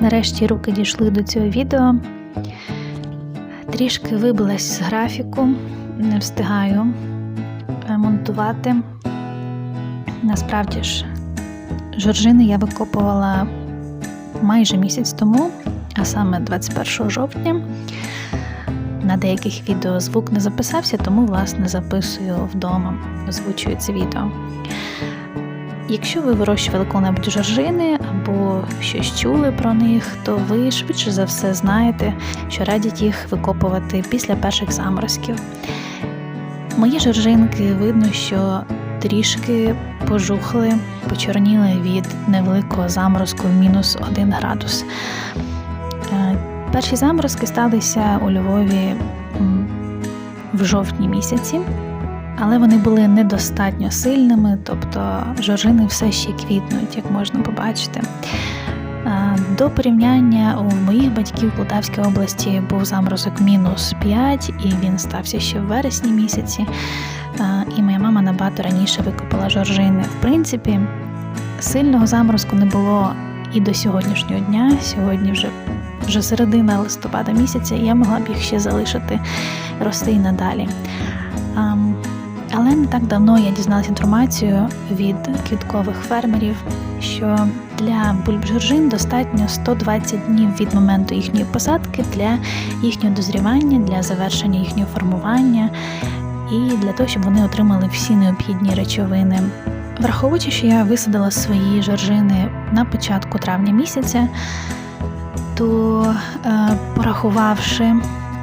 Нарешті руки дійшли до цього відео. Трішки вибилась з графіку, не встигаю монтувати. Насправді ж, жоржини я викопувала майже місяць тому, а саме 21 жовтня. На деяких відео звук не записався, тому, власне, записую вдома, озвучую це відео. Якщо ви вирощували коли-небудь жоржини або щось чули про них, то ви швидше за все знаєте, що радять їх викопувати після перших заморозків. Мої жоржинки видно, що трішки пожухли, почорніли від невеликого заморозку в мінус 1 градус. Е, Перші заморозки сталися у Львові в жовтні місяці, але вони були недостатньо сильними, тобто жоржини все ще квітнуть, як можна побачити. Е, До порівняння у моїх батьків в Полтавській області був заморозок мінус 5, і він стався ще в вересні місяці. Е, І моя мама набагато раніше викопала жоржини. В принципі, сильного заморозку не було і до сьогоднішнього дня. Сьогодні вже вже середина листопада місяця, і я могла б їх ще залишити рости і надалі. Але не так давно я дізналася інформацію від квіткових фермерів, що для бульб-жоржин достатньо 120 днів від моменту їхньої посадки для їхнього дозрівання, для завершення їхнього формування і для того, щоб вони отримали всі необхідні речовини. Враховуючи, що я висадила свої жоржини на початку травня місяця, то е, порахувавши,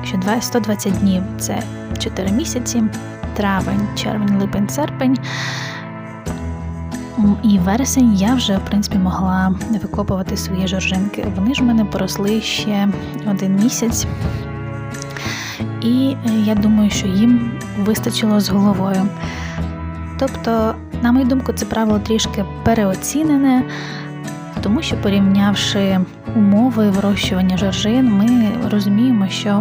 що два- 120 днів це 4 місяці, травень, червень, липень, серпень. І вересень я вже в принципі могла викопувати свої жоржинки. Вони ж в мене поросли ще один місяць, і е, я думаю, що їм вистачило з головою. Тобто, на мою думку, це правило трішки переоцінене, тому що порівнявши умови вирощування жоржин, ми розуміємо, що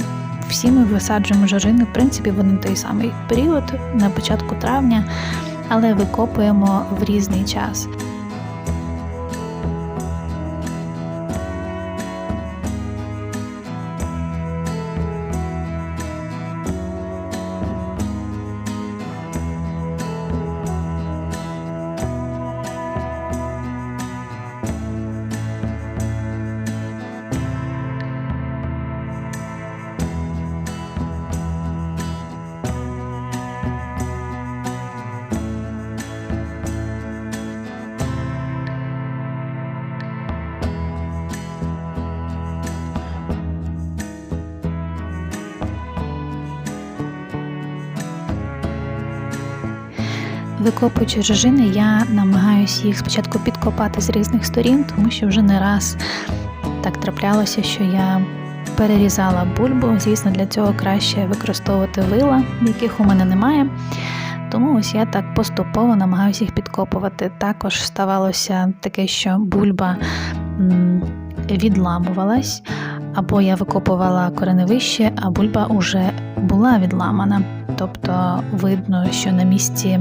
всі ми висаджуємо жарини, в принципі, в один той самий період на початку травня, але викопуємо в різний час. Викопуючи жижини, я намагаюся їх спочатку підкопати з різних сторін, тому що вже не раз так траплялося, що я перерізала бульбу. Звісно, для цього краще використовувати вила, яких у мене немає. Тому ось я так поступово намагаюся їх підкопувати. Також ставалося таке, що бульба відламувалась, або я викопувала кореневище, а бульба вже була відламана. Тобто видно, що на місці,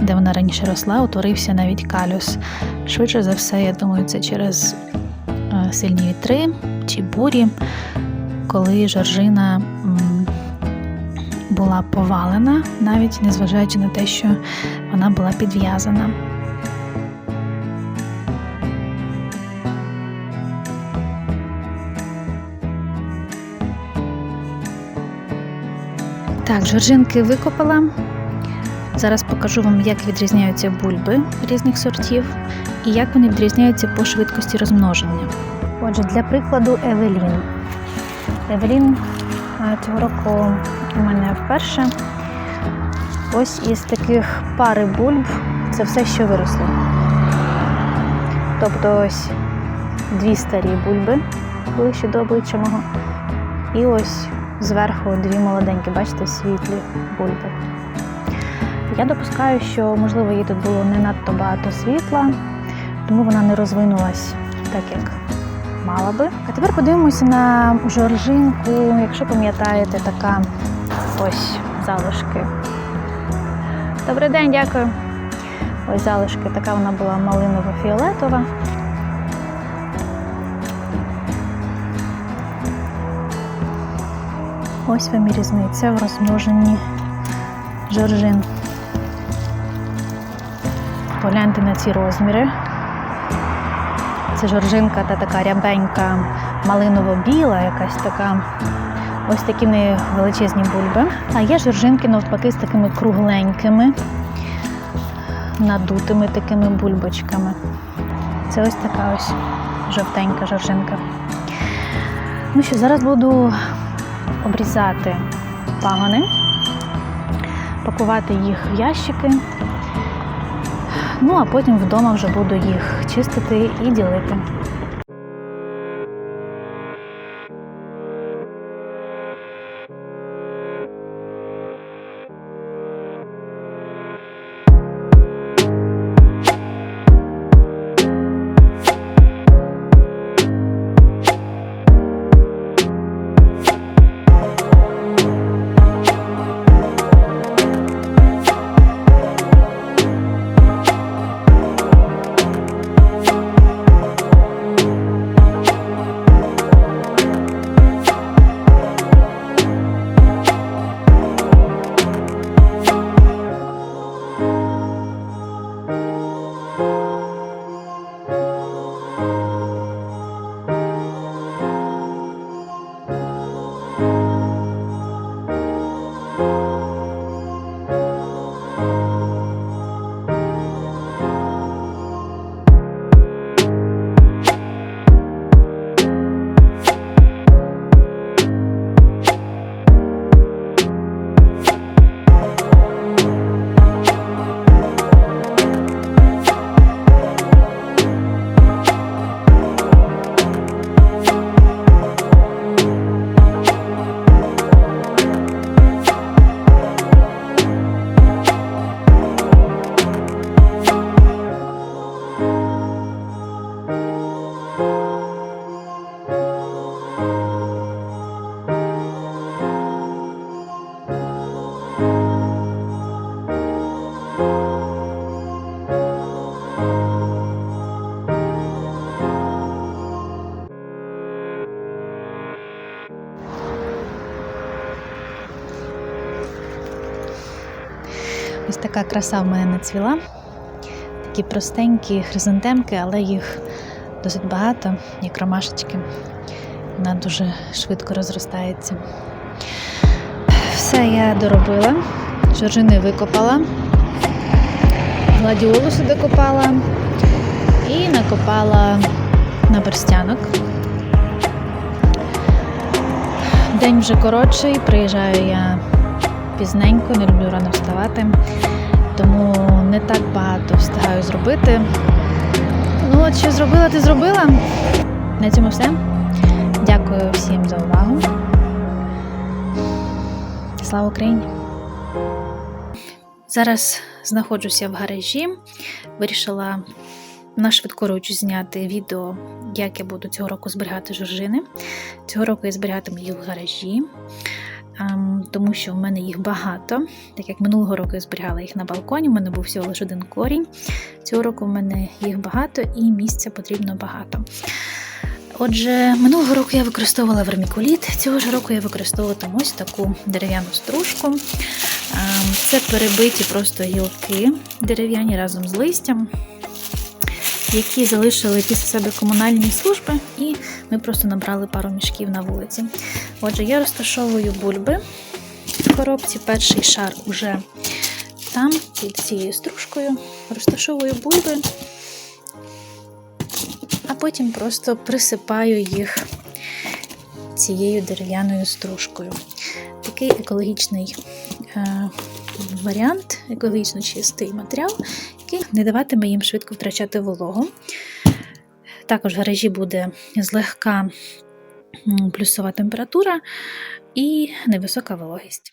де вона раніше росла, утворився навіть калюс. Швидше за все, я думаю, це через е, сильні вітри чи бурі, коли жоржина була повалена, навіть незважаючи на те, що вона була підв'язана. Так, жоржинки викопала. Зараз покажу вам, як відрізняються бульби різних сортів і як вони відрізняються по швидкості розмноження. Отже, для прикладу Евелін. Евелін цього року у мене вперше. Ось із таких пари бульб це все, що виросло. Тобто ось дві старі бульби ближче до обличчя мого. І ось зверху дві молоденькі, бачите, світлі бульби. Я допускаю, що, можливо, їй тут було не надто багато світла, тому вона не розвинулась так, як мала би. А тепер подивимося на жоржинку, якщо пам'ятаєте, така ось залишки. Добрий день, дякую. Ось залишки, така вона була малиново-фіолетова. Ось вам і різниця в розмноженні жоржин. Погляньте на ці розміри. Це жоржинка та така рябенька малиново-біла, якась така. Ось такі в неї величезні бульби. А є жоржинки навпаки з такими кругленькими, надутими такими бульбочками. Це ось така ось жовтенька жоржинка. Ну що, зараз буду обрізати пагони, пакувати їх в ящики. Ну, а потім вдома вже буду їх чистити і ділити. Ось така краса в мене нацвіла. Такі простенькі хризантемки, але їх досить багато, як ромашечки. Вона дуже швидко розростається. Все я доробила, жоржини викопала, гладіолусу докопала і накопала на берстянок. День вже коротший, приїжджаю я пізненько, не люблю рано вставати, тому не так багато встигаю зробити. Ну, от що зробила, ти зробила. На цьому все. Дякую всім за увагу. Слава Україні! Зараз знаходжуся в гаражі. Вирішила на швидкоруч зняти відео, як я буду цього року зберігати жоржини. Цього року я зберігатиму їх в гаражі тому що в мене їх багато. Так як минулого року я зберігала їх на балконі, в мене був всього лише один корінь. Цього року в мене їх багато і місця потрібно багато. Отже, минулого року я використовувала вермікуліт, цього ж року я використовуватиму ось таку дерев'яну стружку. Ем, Це перебиті просто гілки дерев'яні разом з листям, які залишили після себе комунальні служби, і ми просто набрали пару мішків на вулиці. Отже, я розташовую бульби в коробці. Перший шар уже там, під цією стружкою. Розташовую бульби, а потім просто присипаю їх цією дерев'яною стружкою. Такий екологічний е, варіант, екологічно чистий матеріал, який не даватиме їм швидко втрачати вологу. Також в гаражі буде злегка плюсова температура і невисока вологість.